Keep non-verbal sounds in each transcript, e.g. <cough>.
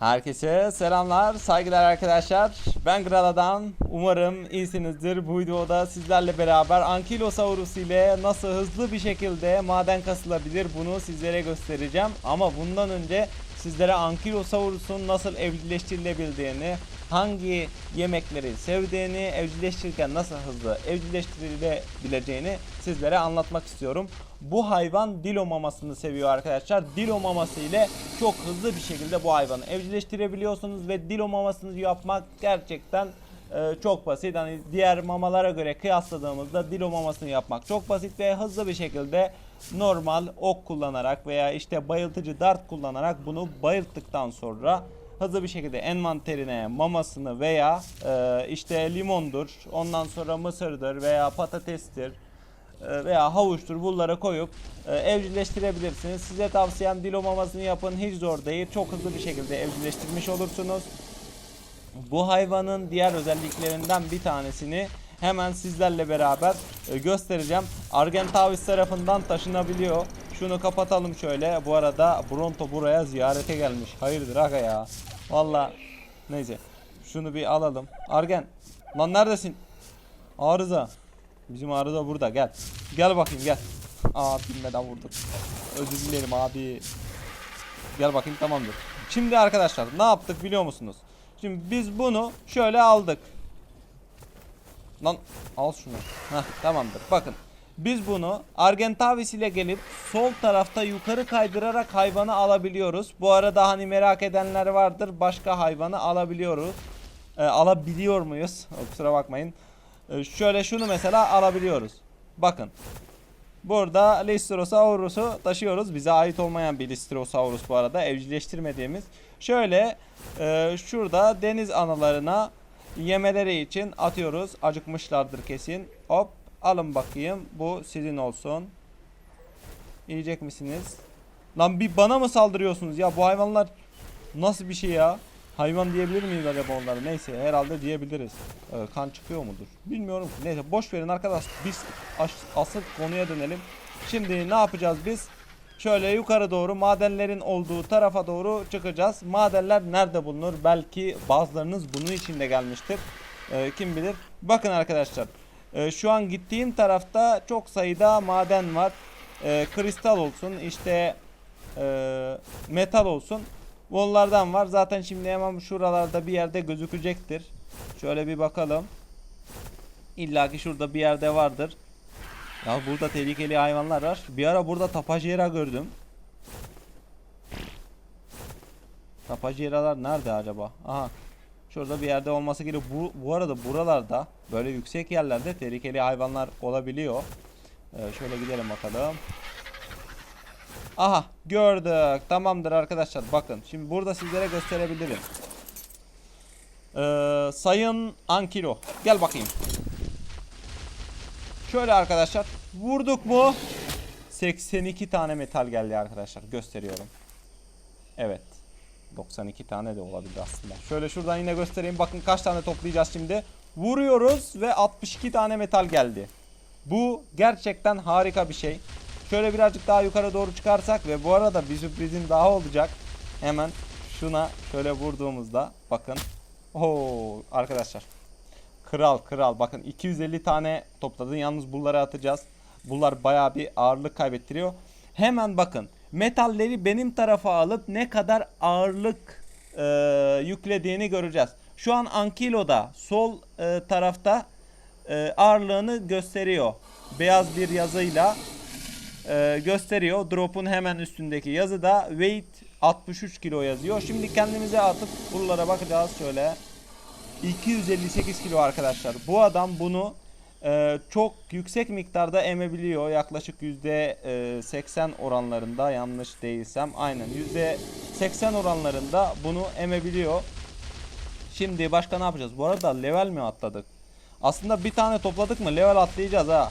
Herkese selamlar, saygılar arkadaşlar. Ben Grala'dan. Umarım iyisinizdir. Bu videoda sizlerle beraber Ankylosaurus ile nasıl hızlı bir şekilde maden kasılabilir bunu sizlere göstereceğim. Ama bundan önce sizlere Ankylosaurus'un nasıl evcilleştirilebildiğini, hangi yemekleri sevdiğini, evcilleştirirken nasıl hızlı evcilleştirilebileceğini sizlere anlatmak istiyorum. Bu hayvan dilo mamasını seviyor arkadaşlar. Dilo maması ile çok hızlı bir şekilde bu hayvanı evcilleştirebiliyorsunuz ve dilo mamasını yapmak gerçekten e, çok basit. Hani diğer mamalara göre kıyasladığımızda dilo mamasını yapmak çok basit ve hızlı bir şekilde normal ok kullanarak veya işte bayıltıcı dart kullanarak bunu bayılttıktan sonra hızlı bir şekilde envanterine mamasını veya e, işte limondur, ondan sonra mısırdır veya patatestir e, veya havuçtur bunlara koyup e, evcilleştirebilirsiniz. Size tavsiyem dilo mamasını yapın hiç zor değil. Çok hızlı bir şekilde evcilleştirmiş olursunuz. Bu hayvanın diğer özelliklerinden bir tanesini hemen sizlerle beraber e, göstereceğim. Argentavis tarafından taşınabiliyor. Şunu kapatalım şöyle. Bu arada Bronto buraya ziyarete gelmiş. Hayırdır aga ya. Valla neyse. Şunu bir alalım. Argen. Lan neredesin? Arıza. Bizim arıza burada gel. Gel bakayım gel. Aa bilmeden vurduk. Özür dilerim abi. Gel bakayım tamamdır. Şimdi arkadaşlar ne yaptık biliyor musunuz? Şimdi biz bunu şöyle aldık. Lan al şunu. Heh, tamamdır. Bakın. Biz bunu Argentavis ile gelip sol tarafta yukarı kaydırarak hayvanı alabiliyoruz. Bu arada hani merak edenler vardır. Başka hayvanı alabiliyoruz. Ee, alabiliyor muyuz? <laughs> Kusura bakmayın. Ee, şöyle şunu mesela alabiliyoruz. Bakın. Burada Listrosaurus'u taşıyoruz. Bize ait olmayan bir Listrosaurus bu arada. Evcilleştirmediğimiz. Şöyle e, şurada deniz analarına yemeleri için atıyoruz. Acıkmışlardır kesin. Hop alın bakayım. Bu sizin olsun. Yiyecek misiniz? Lan bir bana mı saldırıyorsunuz ya? Bu hayvanlar nasıl bir şey ya? Hayvan diyebilir miyiz acaba onlara? Neyse herhalde diyebiliriz. Ee, kan çıkıyor mudur? Bilmiyorum ki. Neyse boş verin arkadaş. Biz as- asıl konuya dönelim. Şimdi ne yapacağız biz? Şöyle yukarı doğru madenlerin olduğu tarafa doğru çıkacağız. Madenler nerede bulunur? Belki bazılarınız bunun için de gelmiştir. Ee, kim bilir? Bakın arkadaşlar. Ee, şu an gittiğim tarafta çok sayıda maden var. Ee, kristal olsun, işte e, metal olsun. Onlardan var. Zaten şimdi hemen şuralarda bir yerde gözükecektir. Şöyle bir bakalım. İlla ki şurada bir yerde vardır. Ya burada tehlikeli hayvanlar var. Bir ara burada tapajera gördüm. Tapajeralar nerede acaba? Aha. Şurada bir yerde olması gerekiyor. Bu, bu arada buralarda böyle yüksek yerlerde tehlikeli hayvanlar olabiliyor. Ee, şöyle gidelim bakalım. Aha gördük. Tamamdır arkadaşlar. Bakın şimdi burada sizlere gösterebilirim. Ee, sayın Ankilo. Gel bakayım. Şöyle arkadaşlar. Vurduk mu? 82 tane metal geldi arkadaşlar. Gösteriyorum. Evet. 92 tane de olabilir aslında. Şöyle şuradan yine göstereyim. Bakın kaç tane toplayacağız şimdi. Vuruyoruz ve 62 tane metal geldi. Bu gerçekten harika bir şey. Şöyle birazcık daha yukarı doğru çıkarsak ve bu arada bir sürprizim daha olacak. Hemen şuna şöyle vurduğumuzda bakın. Oo arkadaşlar. Kral kral bakın 250 tane topladın. Yalnız bunları atacağız. Bunlar baya bir ağırlık kaybettiriyor. Hemen bakın. Metalleri benim tarafa alıp ne kadar ağırlık e, yüklediğini göreceğiz. Şu an Ankilo'da sol e, tarafta e, ağırlığını gösteriyor. Beyaz bir yazıyla e, gösteriyor. Drop'un hemen üstündeki yazıda weight 63 kilo yazıyor. Şimdi kendimize atıp buralara bakacağız şöyle. 258 kilo arkadaşlar. Bu adam bunu e, çok yüksek miktarda emebiliyor. Yaklaşık %80 oranlarında yanlış değilsem. Aynen %80 oranlarında bunu emebiliyor. Şimdi başka ne yapacağız? Bu arada level mi atladık? Aslında bir tane topladık mı level atlayacağız ha.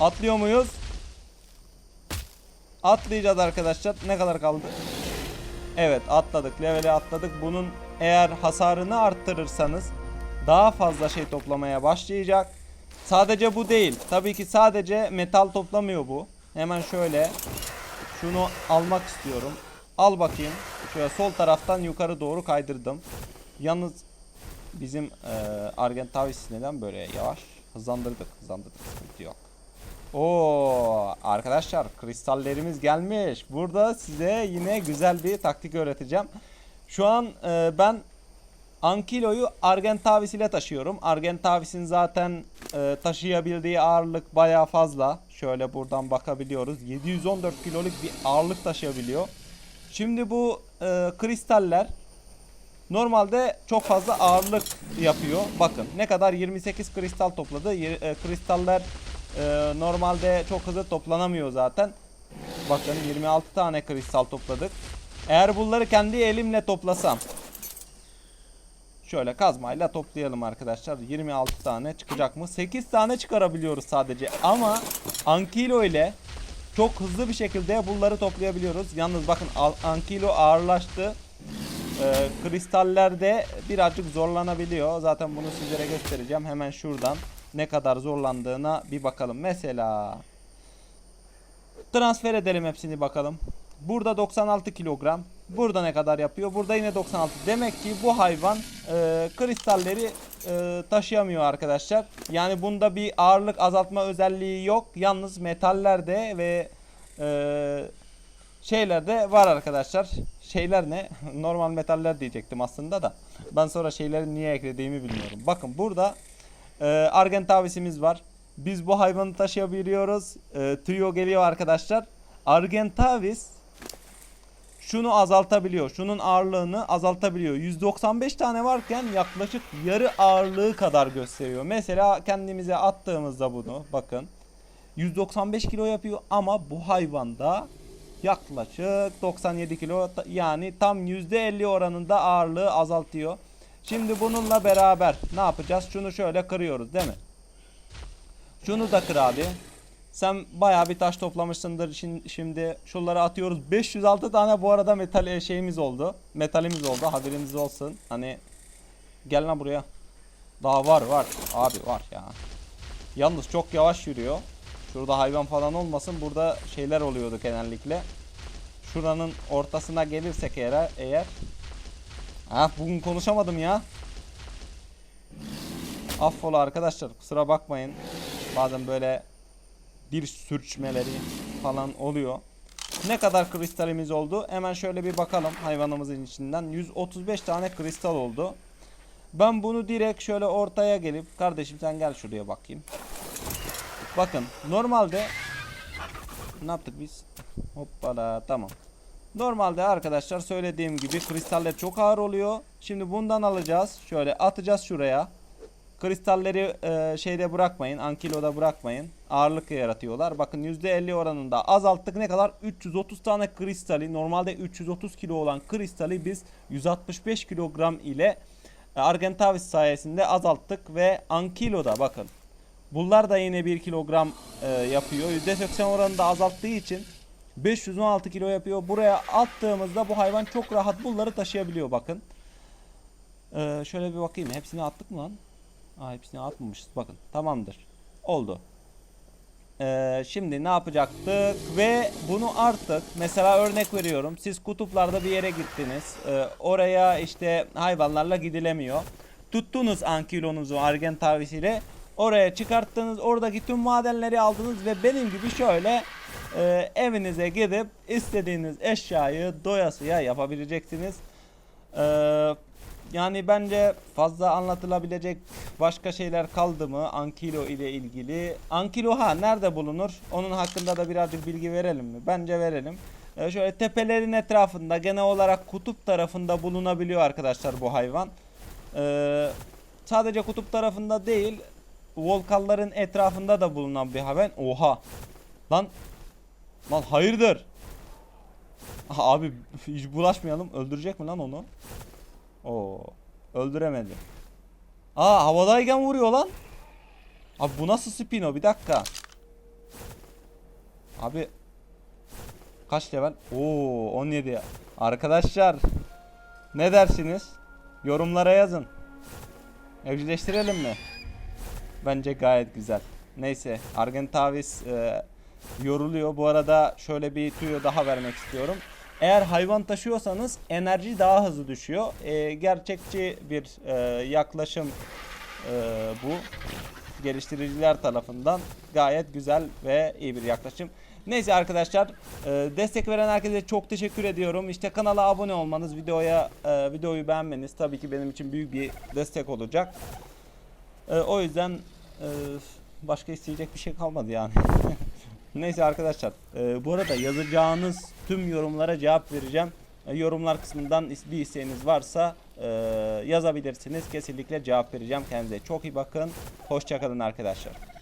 Atlıyor muyuz? Atlayacağız arkadaşlar. Ne kadar kaldı? Evet atladık. Level'e atladık. Bunun eğer hasarını arttırırsanız daha fazla şey toplamaya başlayacak. Sadece bu değil. Tabii ki sadece metal toplamıyor bu. Hemen şöyle şunu almak istiyorum. Al bakayım. Şöyle sol taraftan yukarı doğru kaydırdım. Yalnız bizim e, Argentavis neden böyle yavaş? Hızlandırdık, hızlandırdık. Sıkıntı yok. Oo arkadaşlar kristallerimiz gelmiş. Burada size yine güzel bir taktik öğreteceğim. Şu an e, ben Ankilo'yu Argentavis ile taşıyorum. Argentavis'in zaten e, taşıyabildiği ağırlık baya fazla. Şöyle buradan bakabiliyoruz. 714 kiloluk bir ağırlık taşıyabiliyor. Şimdi bu e, kristaller normalde çok fazla ağırlık yapıyor. Bakın ne kadar 28 kristal topladı. E, kristaller e, normalde çok hızlı toplanamıyor zaten. Bakın 26 tane kristal topladık. Eğer bunları kendi elimle toplasam Şöyle kazmayla toplayalım arkadaşlar. 26 tane çıkacak mı? 8 tane çıkarabiliyoruz sadece. Ama Ankilo ile çok hızlı bir şekilde bunları toplayabiliyoruz. Yalnız bakın Ankilo ağırlaştı. Ee, kristallerde birazcık zorlanabiliyor. Zaten bunu sizlere göstereceğim. Hemen şuradan ne kadar zorlandığına bir bakalım. Mesela transfer edelim hepsini bakalım. Burada 96 kilogram. Burada ne kadar yapıyor? Burada yine 96. Demek ki bu hayvan e, kristalleri e, taşıyamıyor arkadaşlar. Yani bunda bir ağırlık azaltma özelliği yok. Yalnız metallerde ve e, şeylerde var arkadaşlar. Şeyler ne? <laughs> Normal metaller diyecektim aslında da. Ben sonra şeyleri niye eklediğimi bilmiyorum. Bakın burada e, Argentavis'imiz var. Biz bu hayvanı taşıyabiliyoruz. E, trio geliyor arkadaşlar. Argentavis şunu azaltabiliyor. Şunun ağırlığını azaltabiliyor. 195 tane varken yaklaşık yarı ağırlığı kadar gösteriyor. Mesela kendimize attığımızda bunu bakın. 195 kilo yapıyor ama bu hayvanda yaklaşık 97 kilo yani tam %50 oranında ağırlığı azaltıyor. Şimdi bununla beraber ne yapacağız? Şunu şöyle kırıyoruz değil mi? Şunu da kır abi. Sen bayağı bir taş toplamışsındır şimdi. Şunları atıyoruz. 506 tane bu arada metal e, şeyimiz oldu. Metalimiz oldu. Haberiniz olsun. Hani gel buraya. Daha var var. Abi var ya. Yalnız çok yavaş yürüyor. Şurada hayvan falan olmasın. Burada şeyler oluyordu genellikle. Şuranın ortasına gelirsek eğer eğer Ah bugün konuşamadım ya. Affola arkadaşlar kusura bakmayın. Bazen böyle bir sürçmeleri falan oluyor. Ne kadar kristalimiz oldu? Hemen şöyle bir bakalım hayvanımızın içinden. 135 tane kristal oldu. Ben bunu direkt şöyle ortaya gelip kardeşim sen gel şuraya bakayım. Bakın normalde ne yaptık biz? Hoppala tamam. Normalde arkadaşlar söylediğim gibi kristaller çok ağır oluyor. Şimdi bundan alacağız. Şöyle atacağız şuraya. Kristalleri e, şeyde bırakmayın. Ankilo'da bırakmayın. Ağırlık yaratıyorlar. Bakın %50 oranında azalttık. Ne kadar? 330 tane kristali. Normalde 330 kilo olan kristali biz 165 kilogram ile e, Argentavis sayesinde azalttık. Ve Ankilo'da bakın. Bunlar da yine 1 kilogram e, yapıyor. %80 oranında azalttığı için 516 kilo yapıyor. Buraya attığımızda bu hayvan çok rahat bunları taşıyabiliyor bakın. Ee, şöyle bir bakayım. Hepsini attık mı lan? Aa, hepsini atmamışız. Bakın tamamdır. Oldu. Ee, şimdi ne yapacaktık? Ve bunu artık mesela örnek veriyorum. Siz kutuplarda bir yere gittiniz. Ee, oraya işte hayvanlarla gidilemiyor. Tuttunuz ankilonuzu Argentavis ile oraya çıkarttınız. Oradaki tüm madenleri aldınız ve benim gibi şöyle e, evinize gidip istediğiniz eşyayı doyasıya yapabileceksiniz. Eee yani bence fazla anlatılabilecek başka şeyler kaldı mı Ankilo ile ilgili? Ankilo ha nerede bulunur? Onun hakkında da birazcık bilgi verelim mi? Bence verelim. Ee, şöyle tepelerin etrafında genel olarak kutup tarafında bulunabiliyor arkadaşlar bu hayvan. Ee, sadece kutup tarafında değil volkanların etrafında da bulunan bir hayvan. Oha. Lan. Lan hayırdır? Abi <laughs> hiç bulaşmayalım. Öldürecek mi lan onu? Oo, öldüremedi. Aa havadayken vuruyor lan. Abi bu nasıl spino? Bir dakika. Abi kaç level? Oo 17. Arkadaşlar ne dersiniz? Yorumlara yazın. Evcilleştirelim mi? Bence gayet güzel. Neyse Argentavis e, yoruluyor. Bu arada şöyle bir tüyo daha vermek istiyorum. Eğer hayvan taşıyorsanız enerji daha hızlı düşüyor. Ee, gerçekçi bir e, yaklaşım e, bu. Geliştiriciler tarafından gayet güzel ve iyi bir yaklaşım. Neyse arkadaşlar e, destek veren herkese çok teşekkür ediyorum. İşte kanala abone olmanız, videoya e, videoyu beğenmeniz tabii ki benim için büyük bir destek olacak. E, o yüzden e, başka isteyecek bir şey kalmadı yani. <laughs> Neyse arkadaşlar e, bu arada yazacağınız tüm yorumlara cevap vereceğim. E, yorumlar kısmından bir isteğiniz varsa e, yazabilirsiniz. Kesinlikle cevap vereceğim. Kendinize çok iyi bakın. Hoşçakalın arkadaşlar.